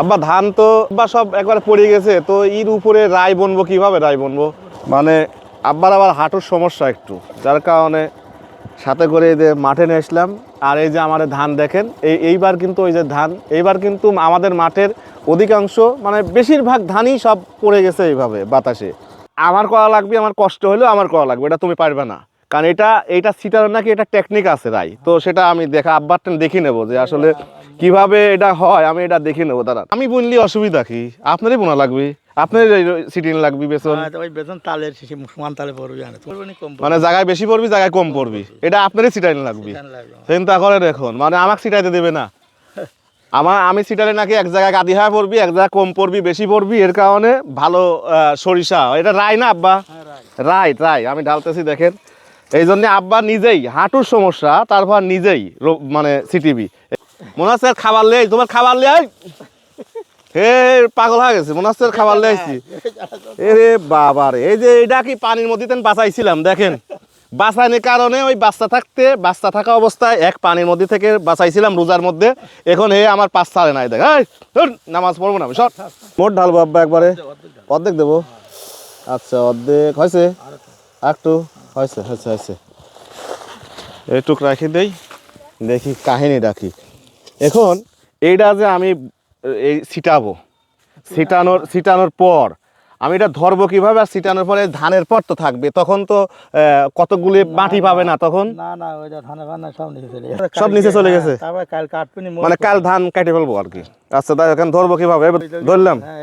আব্বা, ধান তো আব্বা সব একবার পড়ে গেছে, তো এর উপরে রায় বনবো কীভাবে রায় বনবো? মানে আব্বার আবার হাঁটুর সমস্যা একটু, যার কারণে সাথে করে এই যে মাঠে নিয়ে আসলাম। আর এই যে আমাদের ধান দেখেন, এই এইবার কিন্তু ওই যে ধান, এইবার কিন্তু আমাদের মাঠের অধিকাংশ মানে বেশিরভাগ ধানই সব পড়ে গেছে এইভাবে বাতাসে। আমার করা লাগবে, আমার কষ্ট হলেও আমার করা লাগবে, এটা তুমি পারবে না। কারণ এটা এটা সিটার নাকি এটা টেকনিক আছে রাই তো সেটা আমি দেখা আব্বারটা দেখে নেব যে আসলে কীভাবে এটা হয় আমি এটা দেখে নেব দাদা আমি বুনলি অসুবিধা কি? আপনারই বোনা লাগবে? আপনার সিটিং লাগবে বেসন? হ্যাঁ, তালের সমান তালে পড়বি মানে জায়গায় বেশি পড়বি জায়গায় কম পড়বি এটা আপনারই সিটাইন লাগবে। লাগবে চিন্তা করে দেখুন মানে আমাকে সিটাইতে দেবে না। আমার আমি সিটালে নাকি এক জায়গায় গাদি হয়ে পড়বি এক জায়গায় কম পড়বি বেশি পড়বি এর কারণে ভালো সরিষা। এটা রায় না আব্বা? হ্যাঁ, রাইট রাই আমি ঢালতেছি দেখেন। এই জন্য আব্বা নিজেই, হাঁটুর সমস্যা, তারপর নিজেই মানে সিটিবি। মনে হচ্ছে খাবার লে তোমার খাবার লে হে, পাগল হয়ে গেছে মনে হচ্ছে খাবার লে আইছি। এরে বাবা রে, এই যে এটা কি পানির মধ্যে বাঁচাইছিলাম, দেখেন। বাঁচানোর কারণে ওই বাচ্চা থাকতে, বাচ্চা থাকা অবস্থায় এক পানির মধ্যে থেকে বাঁচাইছিলাম রোজার মধ্যে। এখন এ আমার পাঁচ সাড়ে নাই, দেখ। নামাজ পড়ব না আমি, সর। মোট ঢালবো আব্বা একবারে। অর্ধেক দেবো। আচ্ছা অর্ধেক হয়েছে। একটু হয়েছে হয়েছে হয়েছে। এইটুক রাখি দেই, দেখি কাহিনী রাখি। এখন এইটা যে আমি এই ছিটাবো, ছিটানোর ছিটানোর পর আমি এটা ধরবো কীভাবে? আর ছিটানোর পরে ধানের পর তো থাকবে। তখন তো কতগুলি মাটি পাবে না তখন? না না ওইটা ধানে ফানে সব নিচে চলে গেছে সব নিচে চলে গেছে? তারপরে কাল কাটপিনি মানে কাল ধান কেটে ফেলব আর কি। আচ্ছা তাই এখন ধরবো কীভাবে? ধরলাম। হ্যাঁ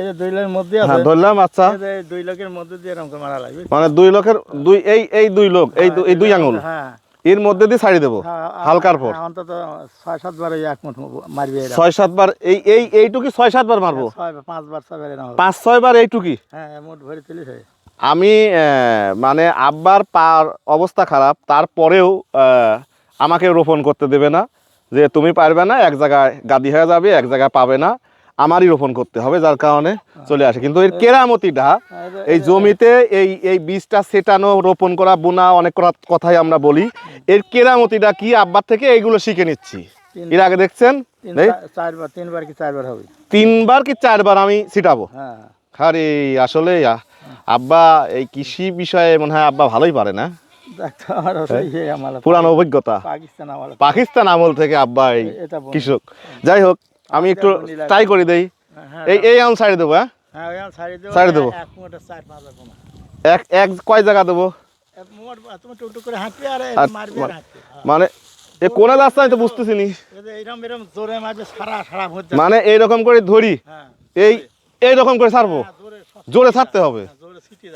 এই- দুই লাখের মধ্যে হ্যাঁ ধরলাম আচ্ছা। এই দুই লাখের মধ্যে দিয়ে এরকম মারা লাগবে। মানে দুই লোকের দুই এই এই দুই লোক এই এই দুই আঙুল। হ্যাঁ। এর মধ্যে দিয়ে ছাড়ি দেবো হ্যাঁ, হালকার পর। হ্যাঁ, অন্তত ছয় সাতবার এই এক মুঠ মারবে ছয় সাতবার এই এই এইটুকি ছয় সাতবার মারবো? পাঁচবার ছয়বার পাঁচ ছয় বার এইটুকি? হ্যাঁ মুঠ ভরে হয় আমি আহ, মানে আব্বার পার অবস্থা খারাপ তারপরেও আমাকে রোপণ করতে দেবে না যে তুমি পারবে না এক জায়গায় গাদি হয়ে যাবে এক জায়গায় পাবে না। আমারই রোপণ করতে হবে যার কারণে চলে আসে। কিন্তু এর কেরামতিটা এই জমিতে এই এই বীজটা সেটানো রোপণ করা বোনা অনেক কথা- কথাই আমরা বলি। এর কেরামতিটা কি? আব্বার থেকে এইগুলো শিখে নিচ্ছি। এর আগে দেখছেন? তিনবার কি চারবার হবে? তিনবার কি চারবার আমি ছিটাবো? হ্যাঁ। আসলে আব্বা এই কৃষি বিষয়ে মনে হয় আব্বা ভালোই পারে না। ওটাই ইয়ে পুরানো অভিজ্ঞতা। পাকিস্তান আমল থেকে। আব্বা এই কৃষক। যাই হোক আমি একটু ট্রাই করে দেই। হ্যাঁ এই এই আম সাইড দেবো হ্যাঁ? হ্যাঁ আমার ছাড়ি দেবো। এক এক এক কয় জায়গা দেবো? হ্যাঁ। মানে এ কোনে যাচ্ছে আমি তো বুঝতেছি নি এই যে এইরকম এরকম জোরে মারবে সারা সারা ভোট মানে এইরকম করে ধরি। হ্যাঁ এই এইরকম করে ছাড়বো? হ্যাঁ, জোরে ছাড়তে হবে?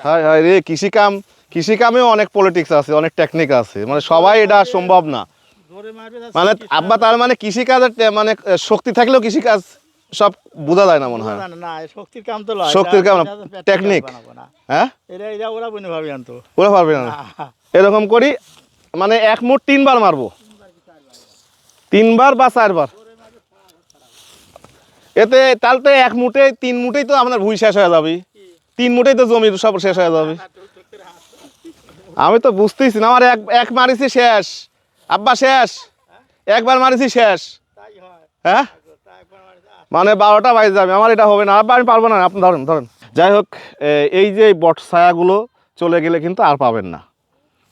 হ্যাঁ, হায় হায় রে কৃষিকাম কৃষিকামেও অনেক পলিটিক্স আছে অনেক টেকনিক আছে। মানে সবাই এটা সম্ভব না। মানে আব্বা তার মানে কৃষিকাজের টে- মানে শক্তি থাকলেও কৃষিকাজ সব বোঝা যায় না মনে হয়। না, শক্তির কাম তো শক্তির টেকনিক। কাজ। হ্যাঁ? এটা ওরা বনে ভাবি আনতো। ওরা পারবে না। এরকম করি মানে এক মুঠ তিনবার মারবো। তিনবার বা চারবার। এতে তাহলে তো এক মুঠে তিন মুঠেই তো আপনার ভুই শেষ হয়ে যাবে। তিন মুঠেই তো জমির সব শেষ হয়ে যাবে। আমি তো বুঝতেইছি না আমার এক এক মারিছি শেষ। আব্বা, শেষ। একবার মারিছি, শেষ। হ্যাঁ? মানে বারোটা বাজে যাবে, আমার এটা হবে না। আব্বা, আমি পারব না। আপনি ধরেন ধরেন। যাই হোক এই যে বট ছায়াগুলো চলে গেলে কিন্তু আর পাবেন না।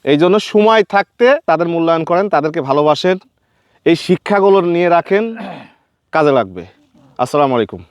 এই জন্য সময় থাকতে তাদের মূল্যায়ন করেন, তাদেরকে ভালোবাসেন। এই শিক্ষাগুলো নিয়ে রাখেন, কাজে লাগবে। আসসালামু আলাইকুম।